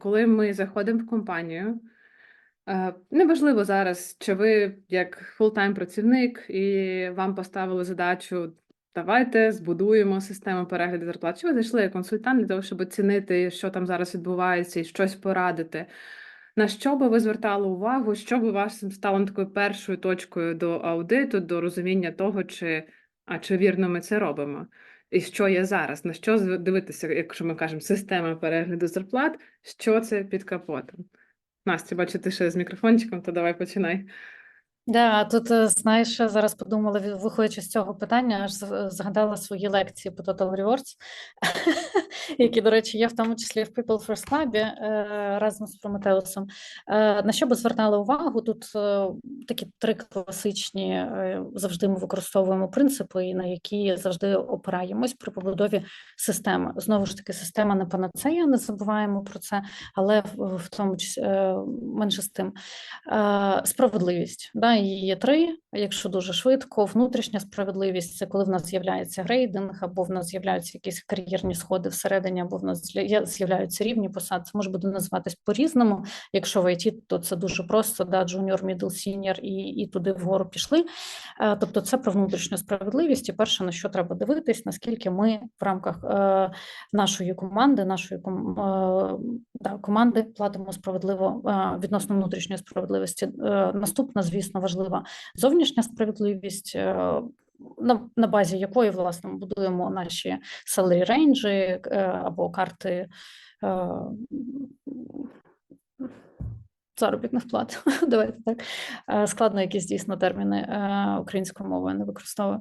коли ми заходимо в компанію, е, неважливо зараз, чи ви як фултайм працівник і вам поставили задачу, давайте збудуємо систему перегляду зарплат. Чи ви зайшли як консультант для того, щоб оцінити, що там зараз відбувається, і щось порадити. На що би ви звертали увагу, що би вашим стало такою першою точкою до аудиту, до розуміння того, чи, а чи вірно ми це робимо? І що є зараз? На що дивитися, якщо ми кажемо система перегляду зарплат, що це під капотом? Настя, бачу, ти ще з мікрофончиком, то давай починай. Да, тут е, знаєш, зараз подумала, виходячи з цього питання, аж згадала свої лекції по Total Rewards, які, до речі, є в тому числі в People First Lab е, разом з Прометеусом. Е, На що би звертали увагу? Тут е, такі три класичні е, завжди ми використовуємо принципи, і на які завжди опираємось при побудові системи. Знову ж таки, система не панацея, не забуваємо про це, але в, тому числі е, менше з тим. Е, Справедливість. Її є три, якщо дуже швидко. Внутрішня справедливість це коли в нас з'являється грейдинг, або в нас з'являються якісь кар'єрні сходи всередині, або в нас з'являються рівні посад. Це може буде називатись по-різному. Якщо в ІТ, то це дуже просто, да, джуніор, мідл, сіньор і, і туди вгору пішли. Е, Тобто це про внутрішню справедливість. І перше, на що треба дивитись, наскільки ми в рамках е, нашої команди, нашої ком, е, да, команди платимо справедливо е, відносно внутрішньої справедливості. Наступна, звісно, важлива зовнішня справедливість. е, На, на базі якої власне ми будуємо наші salary рейнджі або карти е, заробітних плат. Давайте так. Е, Складно якісь дійсно терміни е, українською мовою не використовую.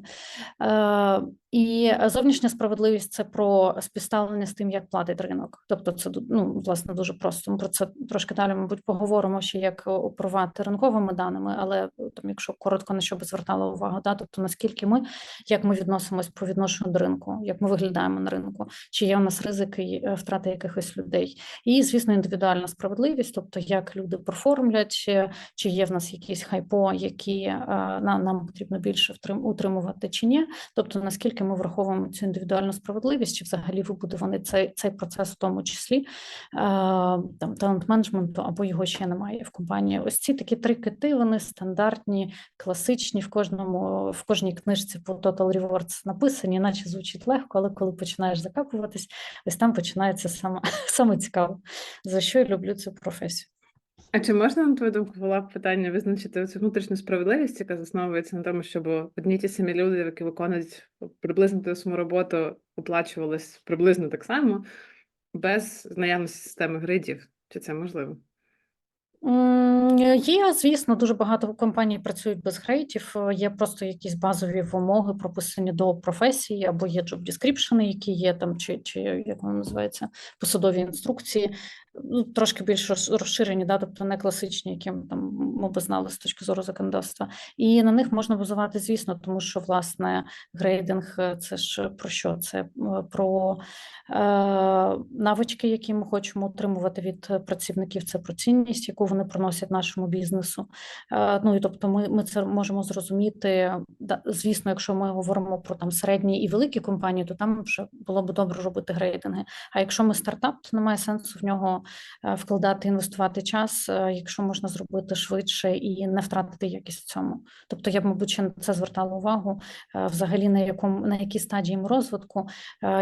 Е, І зовнішня справедливість це про співставлення з тим, як платить ринок. Тобто, це ну, власне дуже просто. Ми про це трошки далі, мабуть, поговоримо ще як оперувати ринковими даними, але там, якщо коротко на що би звертала увагу, да, тобто наскільки ми, як ми відносимось по відношенню до ринку, як ми виглядаємо на ринку, чи є у нас ризики втрати якихось людей. І, звісно, індивідуальна справедливість, тобто як люди перформлять, чи, є в нас якісь хайпо, які е, на- нам потрібно більше утримувати чи ні. Тобто, наскільки ми враховуємо цю індивідуальну справедливість, чи взагалі вибудований цей, цей процес, в тому числі е, там талант менеджменту, або його ще немає в компанії. Ось ці такі три кити, вони стандартні, класичні в кожному, в кожній книжці по Total Rewards написані, наче звучить легко, але коли починаєш закапуватись, ось там починається саме, саме цікаво, за що я люблю цю професію. А чи можна, на твою думку, була б питання визначити цю внутрішню справедливість, яка засновується на тому, щоб одні ті самі люди, які виконують приблизно ту саму роботу, оплачувались приблизно так само, без наявності системи гридів? Чи це можливо? Є, звісно, дуже багато компаній працюють без грейтів. е, Є просто якісь базові вимоги, прописані до професії, або є job description, які є там, чи, чи як воно називається, посадові інструкції, ну, трошки більш розширені, да, тобто не класичні, які там ми би знали з точки зору законодавства. І на них можна базувати, звісно, тому що власне грейдинг е, це ж про що? Це е, про е, навички, які ми хочемо отримувати від е, працівників, це про цінність, яку вони приносять нашому бізнесу. Е, Ну і тобто, ми, ми це можемо зрозуміти. Звісно, якщо ми говоримо про там середні і великі компанії, то там вже було б добре робити грейдинги. А якщо ми стартап, то немає сенсу в нього е, вкладати, інвестувати час, е, якщо можна зробити швидше і не втратити якість в цьому. Тобто я б, мабуть, на це звертала увагу взагалі на якому на якій стадії ми розвитку,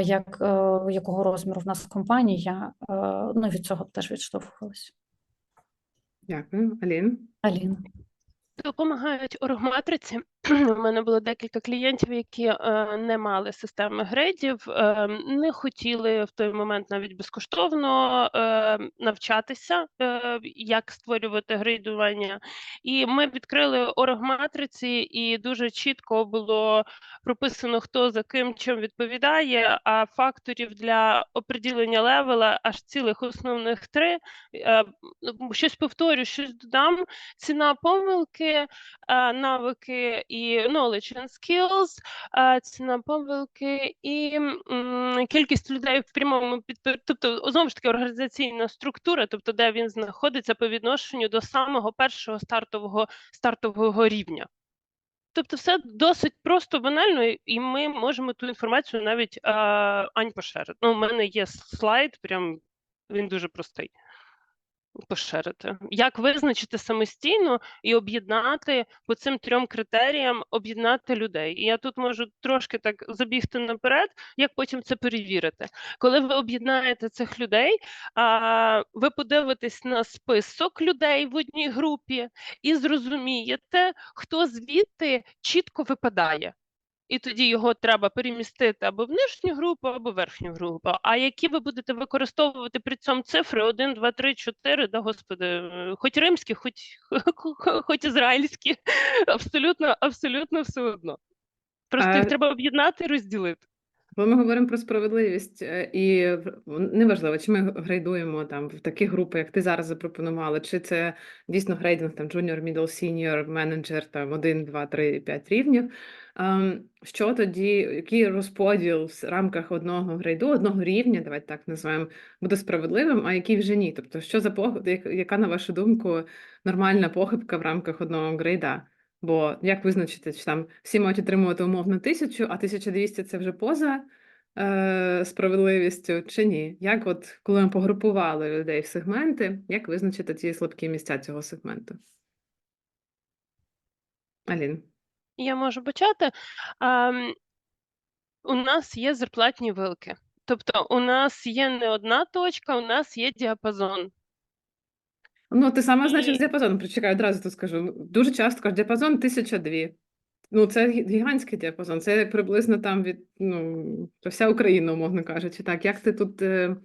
як якого розміру в нас компанія, ну від цього б теж відштовхувалась. Дякую, Алін. Алін. Допомагають оргматриці. У мене було декілька клієнтів, які е, не мали системи грейдів, е, не хотіли в той момент навіть безкоштовно е, навчатися, е, як створювати грейдування. І ми відкрили оргматриці, і дуже чітко було прописано, хто за ким чим відповідає. А факторів для оприділення левела аж цілих основних три. Е, Щось повторю, щось додам. Ціна помилки, е, навики і knowledge and skills, ціна помилки і кількість людей в прямому підпор... тобто знову ж таки організаційна структура, тобто де він знаходиться по відношенню до самого першого стартового стартового рівня. Тобто, все досить просто банально, і- і ми можемо ту інформацію навіть е, Ань поширити. Ну, у мене є слайд, прям він дуже простий. Поширити. Як визначити самостійно і об'єднати по цим трьом критеріям об'єднати людей? І я тут можу трошки так забігти наперед, як потім це перевірити. Коли ви об'єднаєте цих людей, а, ви подивитесь на список людей в одній групі і зрозумієте, хто звідти чітко випадає. І тоді його треба перемістити або в нижню групу, або в верхню групу. А які ви будете використовувати при цьому цифри 1, 2, 3, 4, да господи, е, хоч римські, хоч, хоч ізраїльські, абсолютно, абсолютно все одно. Просто їх треба об'єднати і розділити. Бо ми говоримо про справедливість, е, і неважливо, чи ми грейдуємо там в такі групи, як ти зараз запропонувала, чи це дійсно грейдинг там junior, middle, senior, менеджер, там 1, 2, 3, 5 рівнів. Ем, Що тоді, який розподіл в рамках одного грейду, одного рівня, давайте так називаємо, буде справедливим, а який вже ні? Тобто, що за пох... яка, на вашу думку, нормальна похибка в рамках одного грейда? Бо як визначити, чи там всі мають отримувати умовно тисячу, а 1200 це вже поза е, справедливістю, чи ні? Як от, коли ми погрупували людей в сегменти, як визначити ті слабкі місця цього сегменту? Алін. Я можу почати. Ам, у нас є зарплатні вилки. Тобто, у нас є не одна точка, у нас є діапазон. Ну, ти саме значиш І- діапазон, прочекай, одразу тут скажу. Дуже часто кажуть, діапазон 1002. Ну, це гігантський діапазон, це приблизно там від, ну, вся Україна, умовно кажучи. Так, як ти тут, е,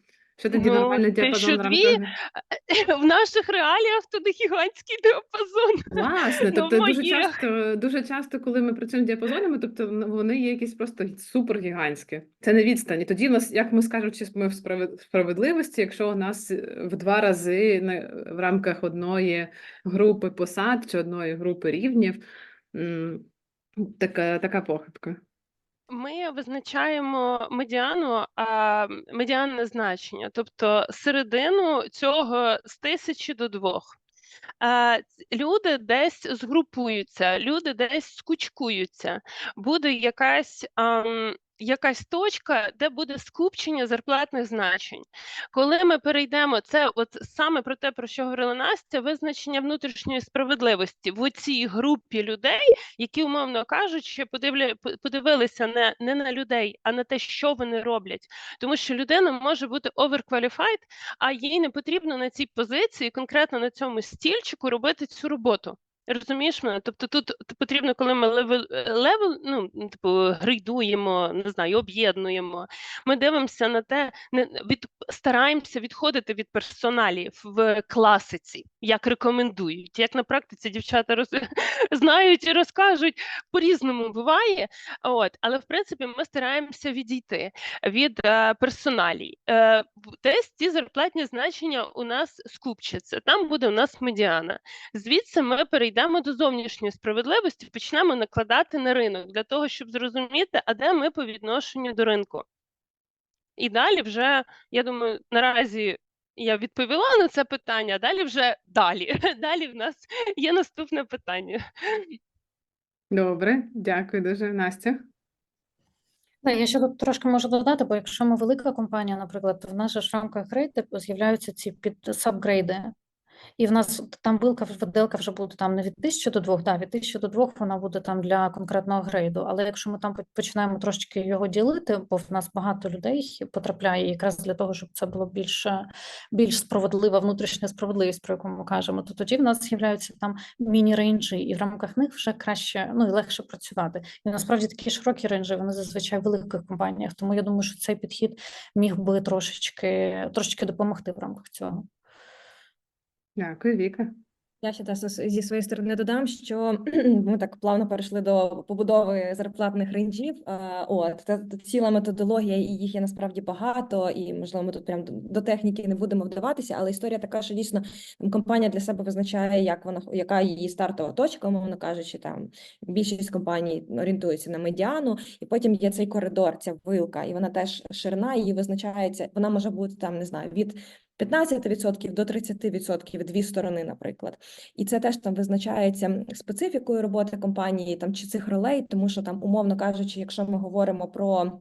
що тоді Ну, нормальний діапазон в 1002? В наших реаліях не гігантський діапазон. Власне, Ну, тобто дуже часто, дуже часто, коли ми працюємо з діапазонами, тобто ну, вони є якісь просто супергігантські. Це не відстань. Тоді в нас, як ми скажемо, чи ми в справедливості, якщо у нас е, в два рази в рамках одної групи посад чи одної групи рівнів така, така похибка. Ми визначаємо медіану, а медіанне значення, тобто середину цього з тисячі до двох. Люди десь згрупуються, люди десь скучкуються. Буде якась, якась точка, де буде скупчення зарплатних значень. Коли ми перейдемо, це от саме про те, про що говорила Настя, визначення внутрішньої справедливості в цій групі людей, які, умовно кажучи, подивля, по- подивилися не, не на людей, а на те, що вони роблять. Тому що людина може бути overqualified, а їй не потрібно на цій позиції, конкретно на цьому стільчику, робити цю роботу. Розумієш мене? Тобто тут потрібно, коли ми левел, е, левел ну, типу, грейдуємо, не знаю, об'єднуємо. Ми дивимося на те, не від стараємося відходити від персоналів в класиці, як рекомендують. Як на практиці дівчата роз... знають і розкажуть, по-різному буває. От, але в принципі ми стараємося відійти від е, персоналій. Е, десь ці зарплатні значення у нас скупчаться. Там буде у нас медіана. Звідси ми перейдемо до зовнішньої справедливості, почнемо накладати на ринок для того, щоб зрозуміти, а де ми по відношенню до ринку. І далі вже, я думаю, наразі я відповіла на це питання, а далі вже далі. Далі в нас є наступне питання. Добре, дякую дуже, Настя. Так, я ще тут трошки можу додати, бо якщо ми велика компанія, наприклад, то в нас же ж в рамках грейди з'являються ці під сабгрейди. І в нас там вилка, виделка вже буде там не від 1000 до 2, да, від 1000 до 2 вона буде там для конкретного грейду. Але якщо ми там починаємо трошечки його ділити, бо в нас багато людей потрапляє якраз для того, щоб це було більш, більш справедлива внутрішня справедливість, про яку ми кажемо, то тоді в нас з'являються там міні-рейнджі, і в рамках них вже краще, ну і легше працювати. І насправді такі широкі рейнджі, вони зазвичай в великих компаніях. Тому я думаю, що цей підхід міг би трошечки, трошечки допомогти в рамках цього. Дякую, Віка. Я ще з- зі своєї сторони додам, що ми так плавно перейшли до побудови зарплатних рейнджів. Е, От та, та ціла методологія, і їх є насправді багато, і можливо, ми тут прям до, техніки не будемо вдаватися. Але історія така, що дійсно компанія для себе визначає, як вона яка її стартова точка, умовно кажучи, там більшість компаній орієнтується на медіану, і потім є цей коридор, ця вилка, і вона теж ширина, її визначається. Вона може бути там, не знаю, від 15% до 30% дві сторони, наприклад. І це теж там визначається специфікою роботи компанії там чи цих ролей, тому що там, умовно кажучи, якщо ми говоримо про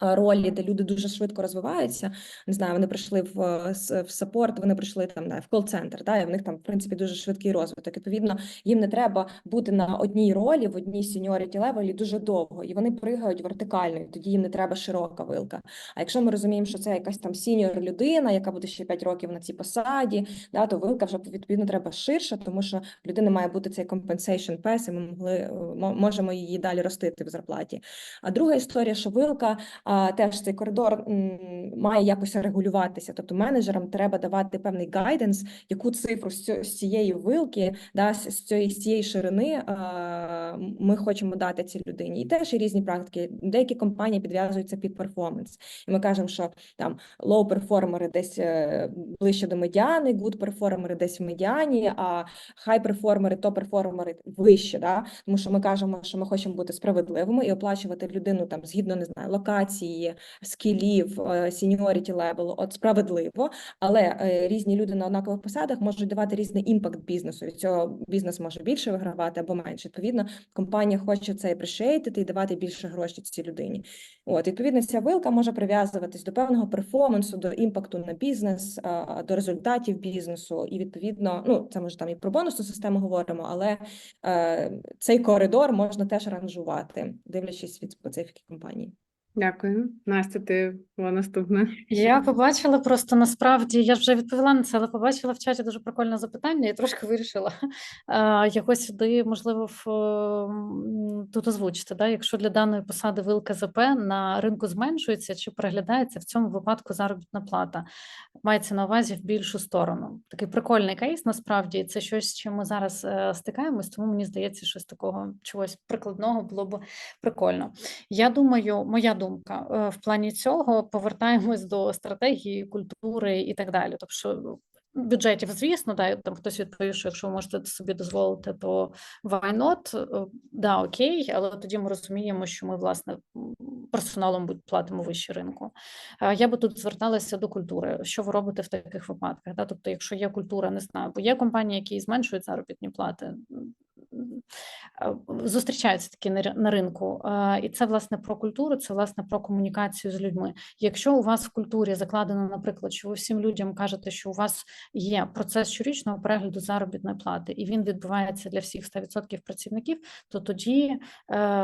ролі, де люди дуже швидко розвиваються. Не знаю, вони прийшли в, е, в саппорт, вони прийшли там не, в кол-центр, да, і в них там, в принципі, дуже швидкий розвиток. Відповідно, їм не треба бути на одній ролі, в одній seniority левелі дуже довго, і вони пригають вертикально, і тоді їм не треба широка вилка. А якщо ми розуміємо, що це якась там сіньор людина, яка буде ще 5 років на цій посаді, да, то вилка вже відповідно треба ширша, тому що в людини має бути цей compensation pass, і ми могли е, можемо її далі ростити в зарплаті. А друга історія, що вилка теж цей коридор має якось регулюватися. Тобто менеджерам треба давати певний гайденс, яку цифру з, цієї вилки, да, з, цієї, з цієї ширини ми хочемо дати цій людині. І теж є різні практики. Деякі компанії підв'язуються під перформанс. І ми кажемо, що там лоу перформери десь е, ближче до медіани, гуд перформери десь в медіані, а хай перформери, топ перформери вище. Да? Тому що ми кажемо, що ми хочемо бути справедливими і оплачувати людину там згідно не знаю, локації, скілів, сіньоріті левелу, от справедливо, але е, різні люди на однакових посадах можуть давати різний імпакт бізнесу. Від цього бізнес може більше вигравати або менше. Відповідно, компанія хоче це appreciate і давати більше грошей цій людині. От, відповідно, ця вилка може прив'язуватись до певного перформансу, до імпакту на бізнес, а, до результатів бізнесу. І відповідно, ну це може там і про бонусну систему говоримо, але е, цей коридор можна теж ранжувати, дивлячись від специфіки компанії. Дякую. Настя, ти була наступна. Я побачила просто насправді, я вже відповіла на це, але побачила в чаті дуже прикольне запитання і трошки вирішила його сюди, можливо, в, тут озвучити. Да? Якщо для даної посади вилка ЗП на ринку зменшується чи переглядається в цьому випадку заробітна плата, мається на увазі в більшу сторону. Такий прикольний кейс, насправді, це щось, з чим ми зараз е, стикаємось, тому мені здається, щось такого чогось прикладного було б прикольно. Я думаю, моя думка е, в плані цього повертаємось до стратегії, культури і так далі. Тобто, бюджетів, звісно, да, там хтось відповів, що якщо ви можете собі дозволити, то why not? Е, Да, окей, але тоді ми розуміємо, що ми власне персоналом платимо вище ринку. Е, Я би тут зверталася до культури. Що ви робите в таких випадках? Да? Тобто, якщо є культура, не знаю, бо є компанії, які зменшують заробітні плати. Зустрічаються такі на ринку, і це власне про культуру, це власне про комунікацію з людьми. Якщо у вас в культурі закладено, наприклад, що ви всім людям кажете, що у вас є процес щорічного перегляду заробітної плати, і він відбувається для всіх 100% працівників, то тоді е,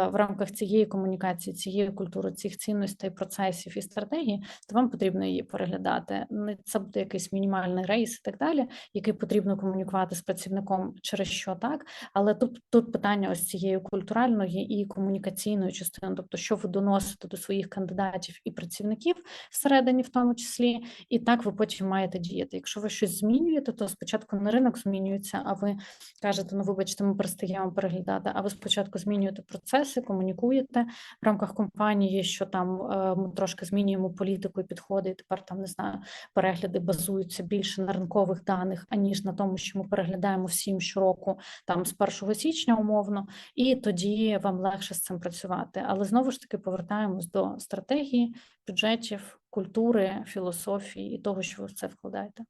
в рамках цієї комунікації, цієї культури, цих цінностей, процесів і стратегії, то вам потрібно її переглядати. Це буде якийсь мінімальний рейс і так далі, який потрібно комунікувати з працівником, через що так. Але тут, тут питання ось цієї культуральної і комунікаційної частини, тобто, що ви доносите до своїх кандидатів і працівників всередині, в тому числі, і так ви потім маєте діяти. Якщо ви щось змінюєте, то спочатку не ринок змінюється, а ви кажете, ну вибачте, ми перестаємо переглядати. А ви спочатку змінюєте процеси, комунікуєте в рамках компанії, що там е, ми трошки змінюємо політику і підходи, і тепер там не знаю, перегляди базуються більше на ринкових даних, аніж на тому, що ми переглядаємо всім щороку, там з 1 січня умовно, і тоді вам легше з цим працювати. Але знову ж таки повертаємось до стратегії, бюджетів, культури, філософії і того, що ви в це вкладаєте.